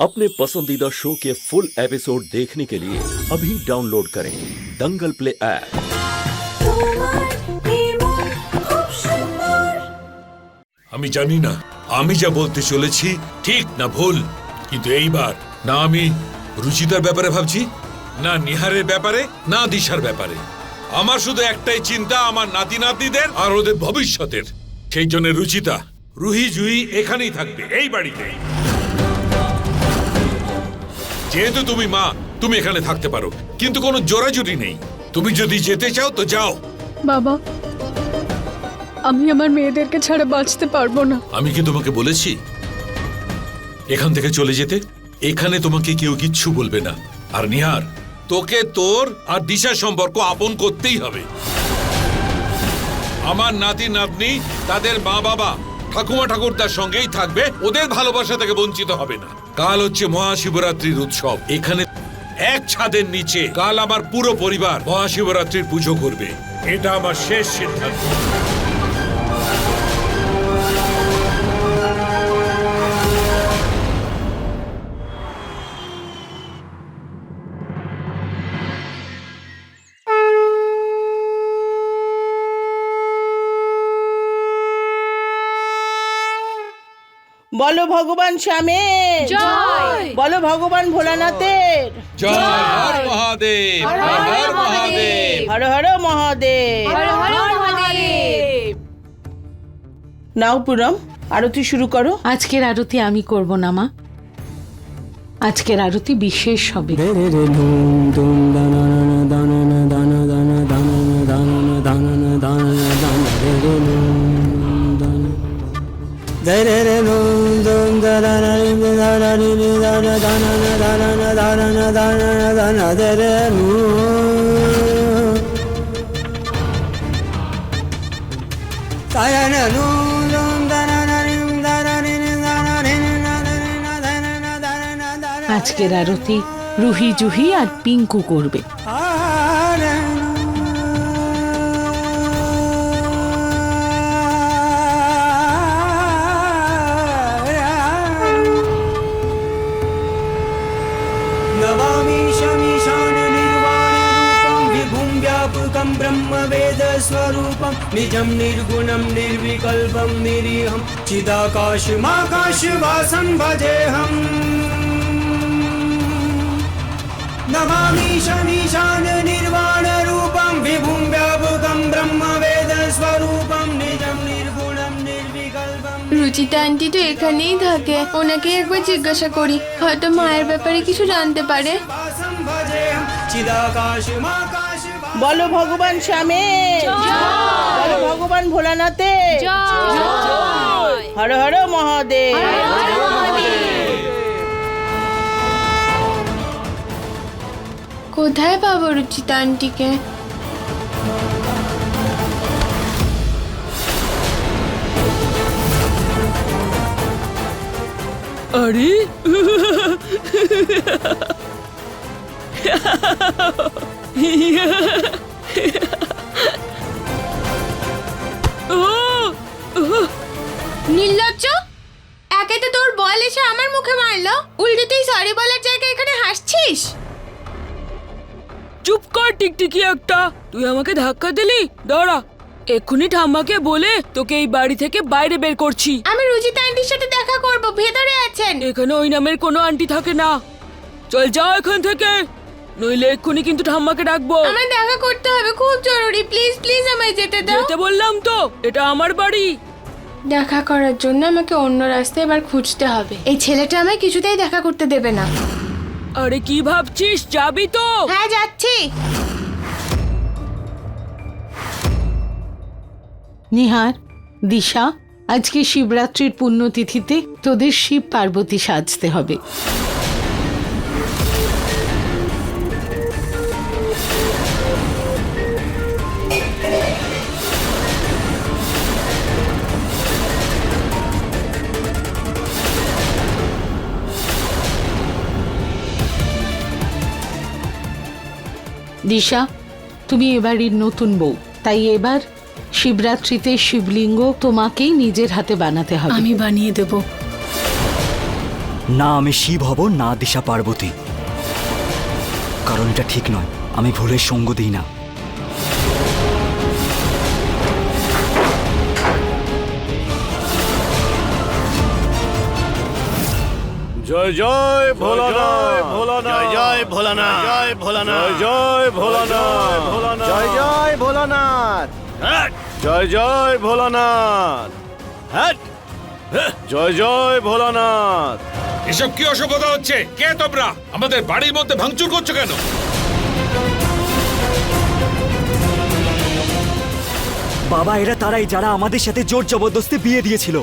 अपने पसंदीदा शो के फुल एपिसोड देखने के लिए अभी डाउनलोड करें दंगल प्ले ऐप তোমার নির্মল খুব সুন্দর আমি জানি না আমি যা বলতে চলেছি ঠিক না ভুল কিন্তু এইবার না আমি রুচিতার ব্যাপারে ভাবছি না নিহারের ব্যাপারে না দিশার ব্যাপারে আমার শুধু একটাই চিন্তা আমার নাতি নাতনিদের আর ওদের ভবিষ্যতের সেই জন্য রুচিতা রুহি জুহি এখানেই থাকবে এই বাড়িতে যেহেতু তুমি মা তুমি এখানে থাকতে পারো। কিন্তু কোনো জোরাজুরি নেই। তুমি যদি যেতে চাও তো যাও। বাবা আমি আমার মেয়েদেরকে ছাড়া বাঁচতে পারব না। আমি কি তোমাকে বলেছি? এখান থেকে চলে যেতে? এখানে তোমাকে কেউ কিচ্ছু বলবে না। আর নিহার তোকে তোর আর দিশার সম্পর্ক আপন করতেই হবে। আমার নাতি নাতনি তাদের মা বাবা ঠাকুমা ঠাকুরদার সঙ্গেই থাকবে। ওদের ভালোবাসা থেকে বঞ্চিত হবে না। কাল হচ্ছে মহাশিবরাত্রির উৎসব। এখানে এক ছাদের নিচে কাল আমার পুরো পরিবার মহাশিবরাত্রির পুজো করবে। এটা আমার শেষ সিদ্ধান্ত। বলো ভগবান শ্যামের জয়! বলো ভগবান ভোলানাথের জয় হর মহাদেব হর হর মহাদেব হর হর মহাদেব নাও পুরম আরতি শুরু করো আজকের আরতি আমি করব না মা আজকের আরতি বিশেষ হবে আজকের আরতি রুহি জুহি আর পিঙ্কু করবে। निजं निर्गुणं निर्विकल्पं निरीहं चिदाकाशमाकाशवासं भजेऽहम् नमामि शमीशाननिर्वाणरूपं विभुं व्यापकं ब्रह्मवेदस्वरूपं निजं निर्गुणं निर्विकल्पं রুচিতা আন্টি তো এখানেই থাকে ওনাকে একবার জিজ্ঞাসা করি হয়তো মায়ের ব্যাপারে কিছু জানতে পারে वासं भजेऽहं चिदाकाशमाकाशवासं বলো ভগবান শ্যামের বলো ভগবান ভোলানাথে। হর হর মহাদেব। কোথায় পাবো রুচিতা আন্টিকে আরে। নির্লজ্জ? একে তো তোর বল এসে আমার মুখে মারলো। উল্টে তুই সরি বলার জায়গায় এখানে হাসছিস? চুপ কর টিকটিকি একটা। তুই আমাকে ধাক্কা দিলি? দাঁড়া। এক্ষুনি ঠাম্মাকে বলে তোকে এই বাড়ি থেকে বাইরে বের করছি। আমি রুচিতা আন্টির সাথে দেখা করব ভেতরে আছেন। এখানে ওই নামের কোনো আন্টি থাকে না। চল যা এখান থেকে। নইলে এক্ষুনি কিন্তু ঠাম্মাকে ডাকবো। আমার দেখা করতে হবে খুব জরুরি। প্লিজ প্লিজ আমায় যেতে দাও। যেতে বললাম তো এটা আমার বাড়ি। দেখা করার জন্য আমাকে অন্য রাস্তায় এবার খুঁজতে হবে। এই ছেলেটা আমায় কিছুতেই দেখা করতে দেবে না। আরে কি ভাবছিস? যাবি তো? হ্যাঁ যাচ্ছি। নিহার দিশা আজকে শিবরাত্রির পুণ্যতিথিতে তোদের শিব পার্বতী সাজতে হবে। দিশা তুমি এবারই নতুন বউ। তাই এবার শিবরাত্রিতে শিবলিঙ্গ তোমাকেই নিজের হাতে বানাতে হবে। আমি বানিয়ে দেব। না আমি শিব হব না দিশা পার্বতী। কারণ এটা ঠিক নয়। আমি ভুলের সঙ্গ দিই না। জয় জয় ভোলানা ভোলানা জয় জয় ভোলানা জয় ভোলানা জয় ভোলানাথ। ভোলানা জয় জয় ভোলানাথ। জয় জয় ভোলানাথ। হ্যাট। জয় জয় ভোলানাথ। এসব কি অসভ্যতা হচ্ছে? কে তোমরা? আমাদের বাড়ির মধ্যে ভাঙচুর করছ কেন? বাবা এরা তারাই যারা আমাদের সাথে জোর জবরদস্তি বিয়ে দিয়েছিল।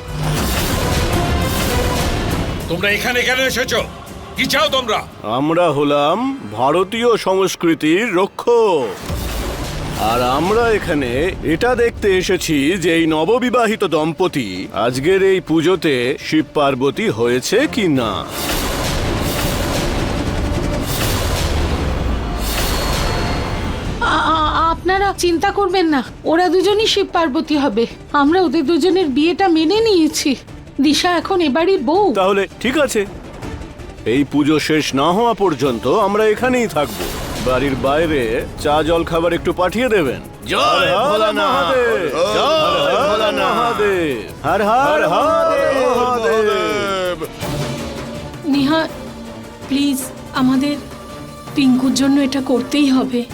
তোমরা এখানে কেন এসেছ? কি চাও তোমরা? আমরা হলাম ভারতীয় সংস্কৃতির রক্ষক। আর আমরা এখানে এটা দেখতে এসেছি যে এই নববিবাহিত দম্পতি আজকের এই পুজোতে শিব পার্বতী হয়েছে কি না আপনারা চিন্তা করবেন না ওরা দুজনই শিব পার্বতী হবে। আমরা ওদের দুজনের বিয়েটা মেনে নিয়েছি। দিশা এখন এবারই বউ। তাহলে ঠিক আছে। এই পুজো শেষ না হওয়া পর্যন্ত আমরা এখানেই থাকব। বাড়ির বাইরে চা জল খাবার একটু পাঠিয়ে দেবেন। জয় ভোলানাথ। জয় ভোলানাথ। হর হর মহাদেব। নেহা প্লিজ আমাদের পিঙ্কুর জন্য এটা করতেই হবে।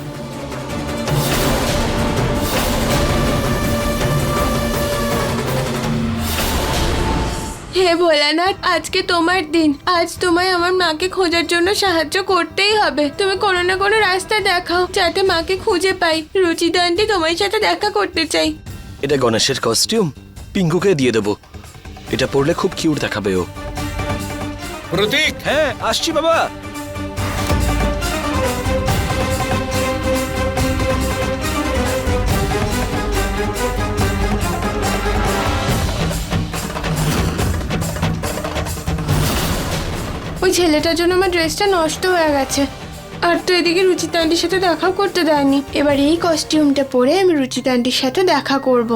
হে ভোলানাথ আজকে তোমার দিন। আজ তোমায় আমার মাকে খোঁজার জন্য সাহায্য করতেই হবে। তুমি কোনো না কোনো রাস্তা দেখাও যাতে মাকে খুঁজে পাই। রুচিতা আন্টি তোমার সাথে দেখা করতে চাই। এটা গণেশের কস্টিউম পিঙ্কুকে দিয়ে দেবো। এটা পড়লে খুব কিউট দেখাবে ও। প্রতীক! হ্যাঁ আসছি বাবা। ওই ছেলেটার জন্য আমার ড্রেসটা নষ্ট হয়ে গেছে। আর তো এদিকে রুচিতা আন্টির সাথে দেখাও করতে দেয়নি। এবার এই কস্টিউমটা পরে আমি রুচিতা আন্টির সাথে দেখা করব।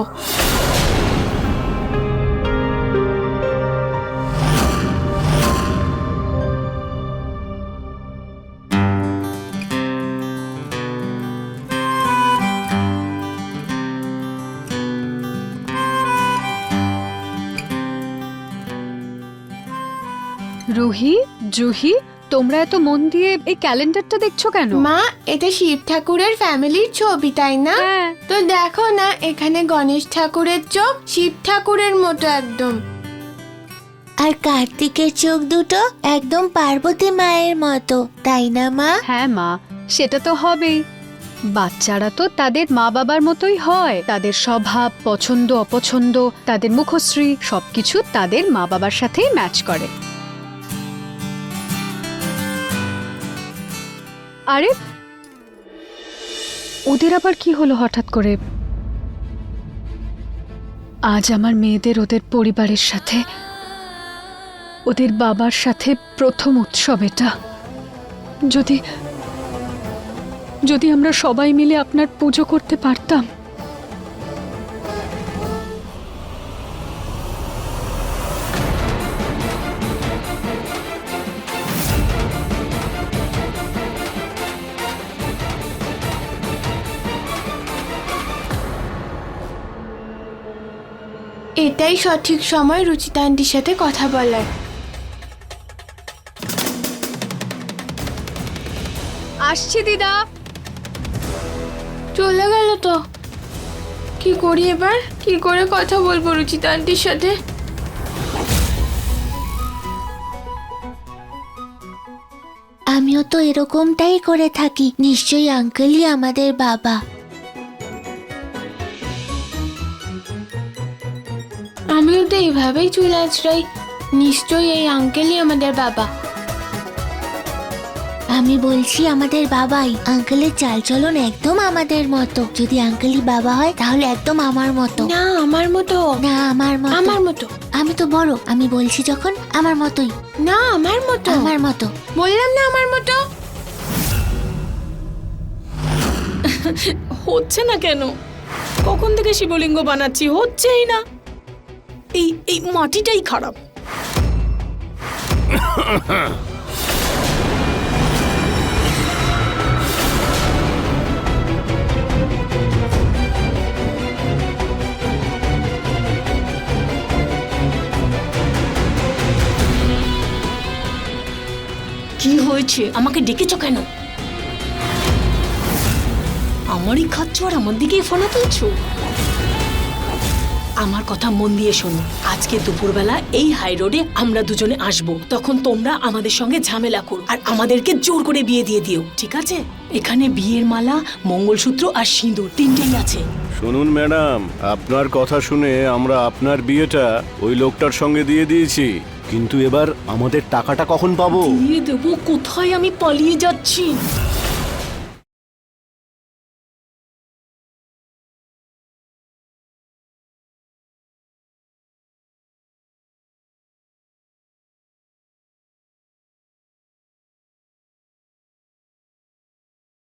রুহি? জুহি তোমরা এত মন দিয়ে এই ক্যালেন্ডারটা দেখছ কেন? মা এটা শিব ঠাকুরের ফ্যামিলির ছবি তাই না? হ্যাঁ। তো দেখো না এখানে গণেশ ঠাকুরের চোখ শিব ঠাকুরের মতো একদম। আর কার্তিকের চোখ দুটো একদম পার্বতী মায়ের মতো তাই না মা? হ্যাঁ মা সেটা তো হবেই। বাচ্চারা তো তাদের মা বাবার মতোই হয়। তাদের স্বভাব পছন্দ অপছন্দ তাদের মুখশ্রী সবকিছু তাদের মা বাবার সাথেই ম্যাচ করে। আরে, ওদের আবার কি হলো হঠাৎ করে? আজ আমার মেয়েদের ওদের পরিবারের সাথে, ওদের বাবার সাথে প্রথম উৎসব এটা। যদি যদি আমরা সবাই মিলে আপনার পুজো করতে পারতাম এটাই সঠিক সময় রুচিতা আন্টির সাথে কথা বলার। আসছি দিদা। চলে গেল তো। কি করি এবার? কি করে কথা বলব রুচিতা আন্টির সাথে? আমিও তো এরকমটাই করে থাকি। নিশ্চয়ই আঙ্কেলই আমাদের বাবা। আমিও তো এইভাবেই চুল আঁচড়াই নিশ্চয়ই এই আঙ্কেলই আমাদের বাবা। আমি বলছি আমাদের বাবাই আঙ্কেলের চালচলন একদম আমাদের মতো। যদি আঙ্কেলই বাবা হয় তাহলে একদম আমার মতো। না আমার মতো। না আমার মতো। আমার মতো। আমি তো বড় আমি বলছি যখন আমার মতোই। না আমার মতো। আমার মতো। বললাম না আমার মতো। হচ্ছে না কেন? কখন থেকে শিবলিঙ্গ বানাচ্ছি? হচ্ছেই না। এই এই মাটিটাই খারাপ। কি হয়েছে? আমাকে ডেকেছো কেন? আমারই খাচ্ছ আর আমার দিকেই ফোনা তুলছো আমার কথা মন দিয়ে শোনো। আজকে দুপুরবেলা এই হাই রোডে আমরা দুজনে আসব। তখন তোমরা আমাদের সঙ্গে ঝামেলা করো আর আমাদেরকে জোর করে বিয়ে দিয়ে দিও ঠিক আছে? এখানে বিয়ের মালা মঙ্গলসূত্র আর সিঁদুর তিনটেই আছে। শুনুন ম্যাডাম আপনার কথা শুনে আমরা আপনার বিয়েটা ওই লোকটার সঙ্গে দিয়ে দিয়েছি। কিন্তু এবার আমাদের টাকাটা কখন পাবো? দিয়ে দেবো কোথায় আমি পালিয়ে যাচ্ছি?